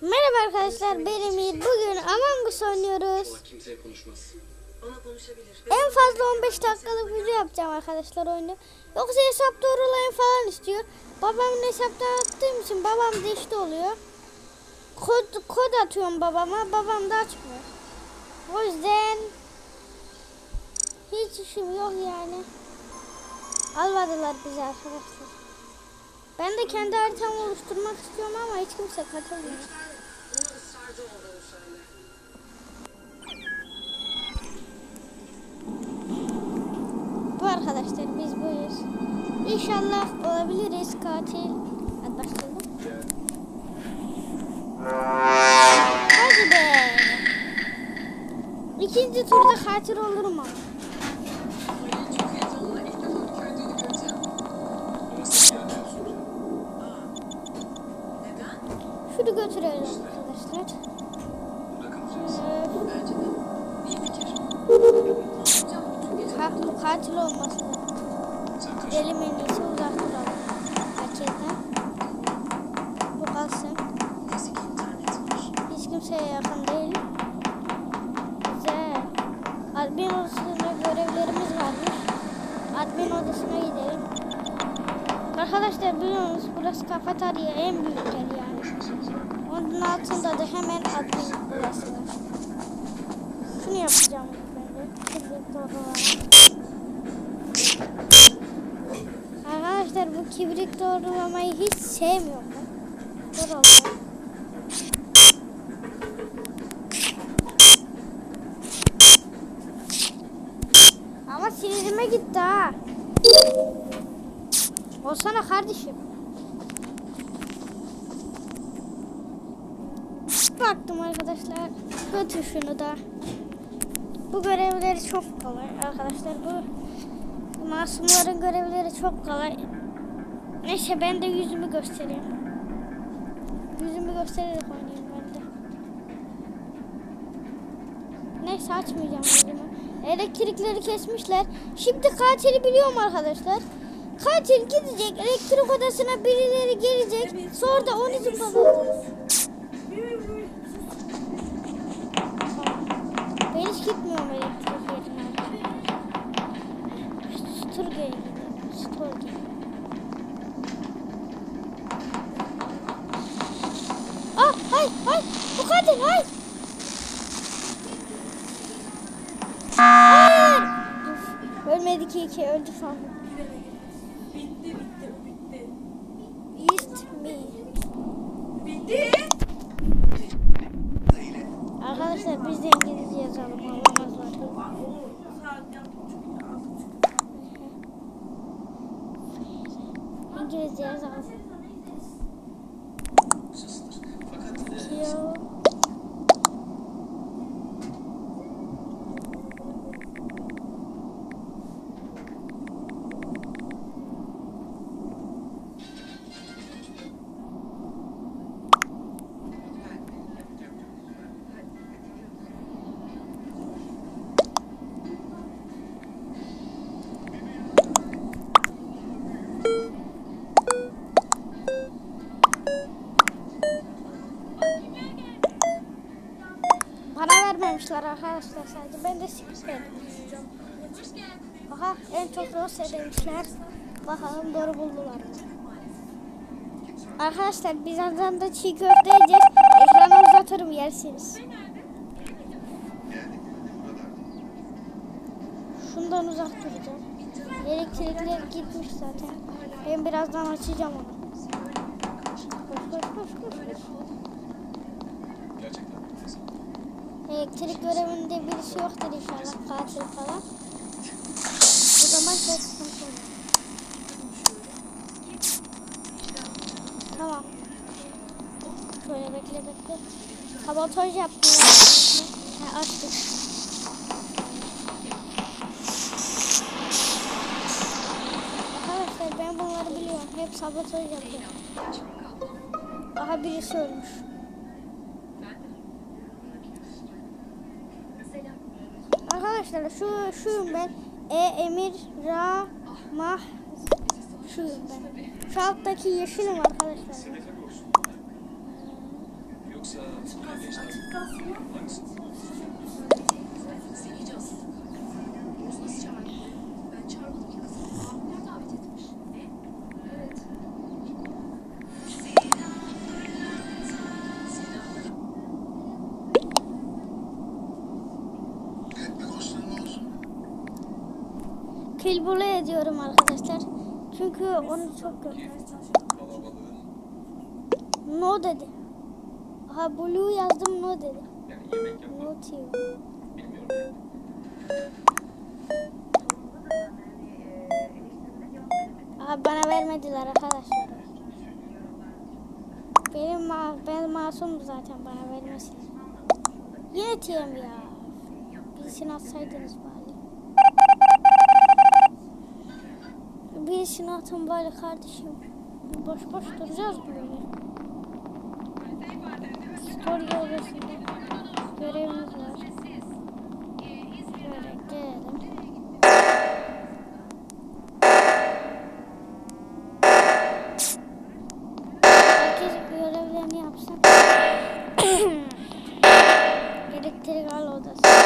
Merhaba arkadaşlar ben Emir. Bugün Among Us oynuyoruz. Allah kimseye konuşmaz. Ona konuşabilir. En fazla 15 dakikalık video yapacağım arkadaşlar oyunu. Yoksa hesap doğrulayın falan istiyor. Babamın hesaptan attığım için babam da işte oluyor. Kod, kod atıyorum babama. Babam da açmıyor. O yüzden hiç işim yok yani. Almadılar bizi arkadaşlar. Ben de kendi haritamı oluşturmak istiyorum ama hiç kimse katılmıyor. Israrcı olduğunu söyle. Bu arkadaşlar biz buyuz. İnşallah olabiliriz katil. Hadi başlayalım. Hadi be. İkinci turda katil olurum ama. Ay çok Admin odasında görevlerimiz varmış. Admin odasına gidelim. Arkadaşlar biliyorsunuz burası kafeterya en büyük yer yani. Onun altında da hemen admin odası var. Şunu yapacağım. Arkadaşlar bu kibrit doğrulamayı hiç sevmiyorum. Dur. Sinirime gitti ha. Olsana kardeşim. Baktım arkadaşlar. Götür şunu da. Bu görevleri çok kolay arkadaşlar. Bu masumların görevleri çok kolay. Neyse ben de yüzümü göstereyim. Yüzümü göstererek oynayayım ben de. Neyse açmayacağım. Elektrikleri kesmişler. Şimdi katili biliyorum arkadaşlar. Katil gidecek elektrik odasına birileri gelecek. Sonra da onu zıplatacak. Ben hiç gitmiyorum elektrik yerine. Sturge'ye gidiyorum. Sturge. Ah hay hay bu katil hay. Hayır. Ölmedi ki iki öldü sandım. Bitti bitti bitti. East me. Bitti. Arkadaşlar biz de İngilizce yazalım. Allah'ımız var. İngilizce yazalım. Arkadaşlar sadece. Ben de skip verdim. Aha en çok Rusya demişler. Bakalım doğru buldular mı? Arkadaşlar birazdan da çiğ köfte yiyeceğiz. Ekranı uzatırım yersiniz. Şundan uzak duracağım. Elektrikler gitmiş zaten. Ben birazdan açacağım onu. Koş koş koş koş. koş. gerçekten nefes al. Elektrik görevinde birisi yoktur inşallah katil falan. O zaman çok sıkıntı. Tamam. Şöyle bekle bekle. Sabotaj yaptım. ya. Ha, açtık. Arkadaşlar ben bunları biliyorum. Hep sabotaj yapıyorum. Aha birisi ölmüş. Arkadaşlar şu şuyum ben. E Emir Ra Mah şuyum ben. Şu alttaki yeşilim arkadaşlar. Yoksa Kilbulu ediyorum arkadaşlar. Çünkü onu çok. Kalabalığın No dedi. Aha blue yazdım no dedi. No. Aha bana vermediler arkadaşlar. Benim ma ben masum zaten bana vermesin. Yine TM ya. Birisini atsaydınız bari. Birisini atın bari kardeşim. Boş boş duracağız böyle. Story odasında görevimiz var. Şöyle gelelim. Herkes görevlerini yapsın. Elektrik al odası.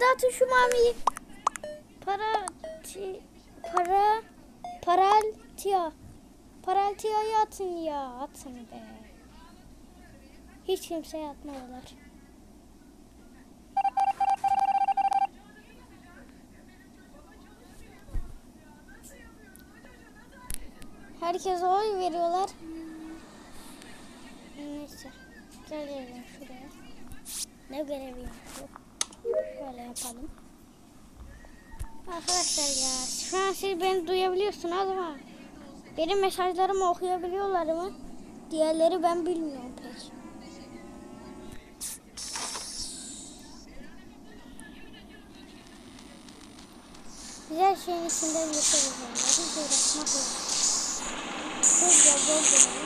Hadi atın şu mamiyi. Para ti, para paraltiya. Paraltiyayı atın ya. Atın be. Hiç kimseye atmadılar. Herkese oy veriyorlar. Neyse. Gelelim şuraya. Ne görevi yapıyor? Böyle yapalım. Arkadaşlar ya şu an siz beni duyabiliyorsunuz ama benim mesajlarımı okuyabiliyorlar mı? Diğerleri ben bilmiyorum pek. Her şeyin içinde yaşarız yani. Hiç uğraşmak yok. Hızla dolduruyorum.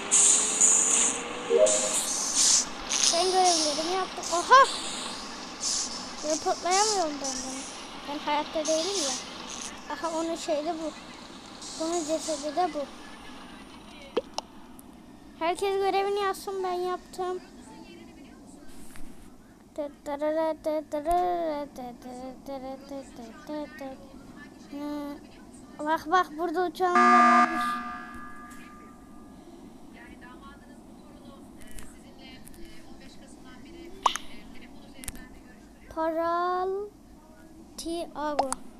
Ben görevlerimi yaptım. Oha! Reportlayamıyorum ben bunu. Ben hayatta değilim ya. Aha onun şeyi de bu. Bunun cesedi de bu. Herkes görevini yapsın ben yaptım. Bak bak burada uçanlar varmış. Paral til Agua.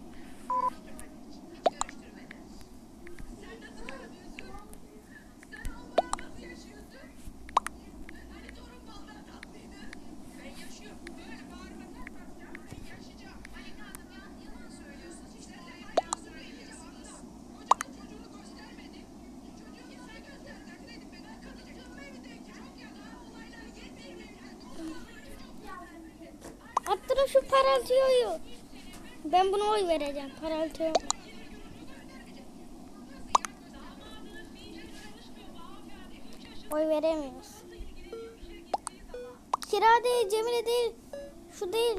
Şu paraltiyoyu. Ben buna oy vereceğim. Paraltiyo. Oy veremiyoruz. Kira değil, Cemile değil. Şu değil.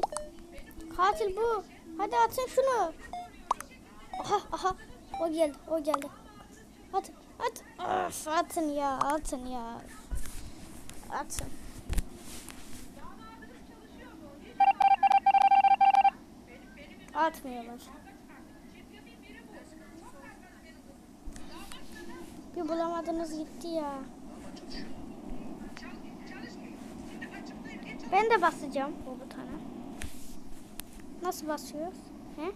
Katil bu. Hadi atın şunu. Aha aha. O geldi, o geldi. At, at. Of, atın ya, atın ya. Atın. Atmıyorlar. Bir bulamadınız gitti ya. Ben de basacağım bu butona. Nasıl basıyoruz? He?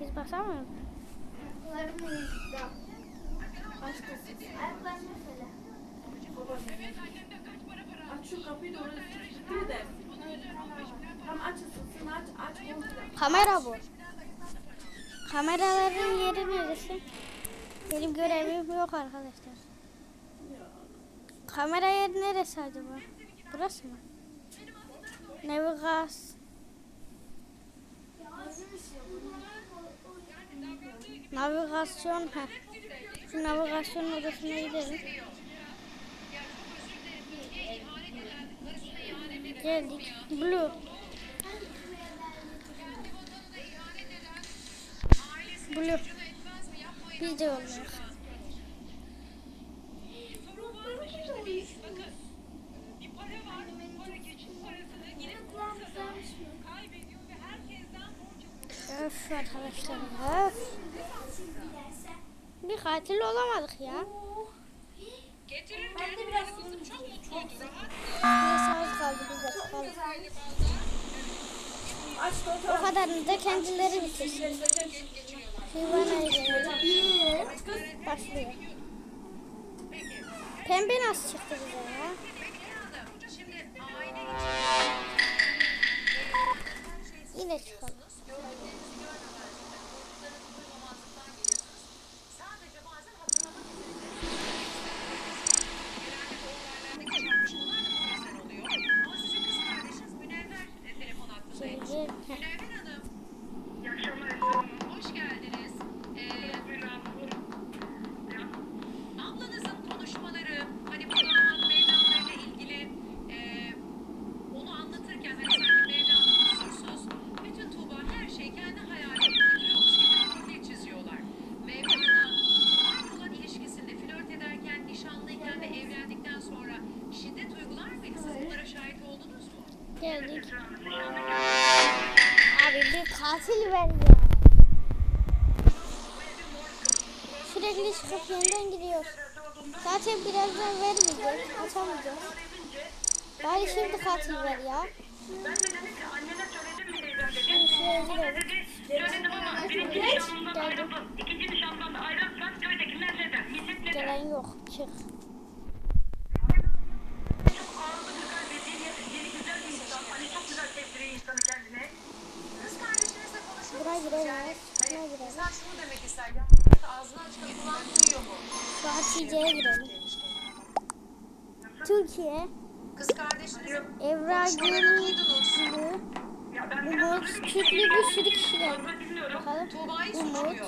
Biz basamıyoruz. Aç şu kapıyı da orası tutuyor da. Kamera bu. Kameraların yeri neresi? Benim görevim yok arkadaşlar. Kamera yeri neresi acaba? Burası mı? Navigas. Navigasyon ha. Şu navigasyon odasına gidelim. Geldik. Blue. Borç alıyor. Öf arkadaşlar öf. Bir katil olamadık ya. Getirirken kızım çok mutluydu. Neyse az kaldı biz de çıkalım. Aç da o O kadarını da kendileri bitirsin. Pembe nasıl çıktı bize ya? Yine çıkalım. Bir katil ver ya. Sürekli çıkıp yeniden gidiyor. Zaten birazdan vermeyecek. Atamayacağız. Bari şimdi katil ver ya. Ben de dedim ki annene söyledim mi teyzem dedi. Şimdi şuraya O da girelim. dedi söyledim ama birinci nişanlından ayrıldın. İkinci nişandan ayrılsan köydekiler ne der? Millet ne der? Gelen yok. Çık. Çok ağırlı bir kalbi, yeni, yeni güzel bir insan. Hani çok güzel sevdiriyor insanı kendine. Kız kardeşinizle konuşur Buraya musunuz? girelim. Yani Buraya hani girelim. insan şunu demek ister ya. Ağzını açıp kulağın duyuyor mu? Hatice'ye girelim. Türkiye. Kız kardeşinizin Evra biraz Umut. Türklü bir sürü kişi geldi. Bakalım. Umut.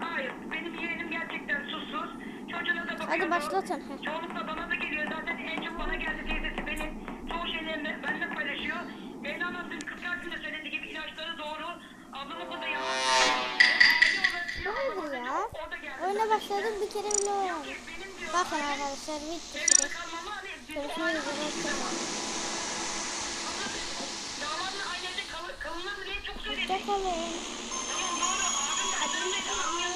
Hayır, benim yeğenim gerçekten susuz. Çocuğuna da bakıyordu. Hadi başlatın. Heh. Çoğunlukla bana da geliyor. Zaten en çok bana geldi teyzesi benim. Çoğu şeylerini benimle paylaşıyor. Mevlana dün kız kardeşimde söylediği gibi ilaçları doğru. Ablamın bu da yalan. Ne oldu ya? Oyuna başladım bir kere bile oynamadım. Bakın arkadaşlar bitti süreç. Görüşmek üzere. Hoşçakalın. Hoşçakalın.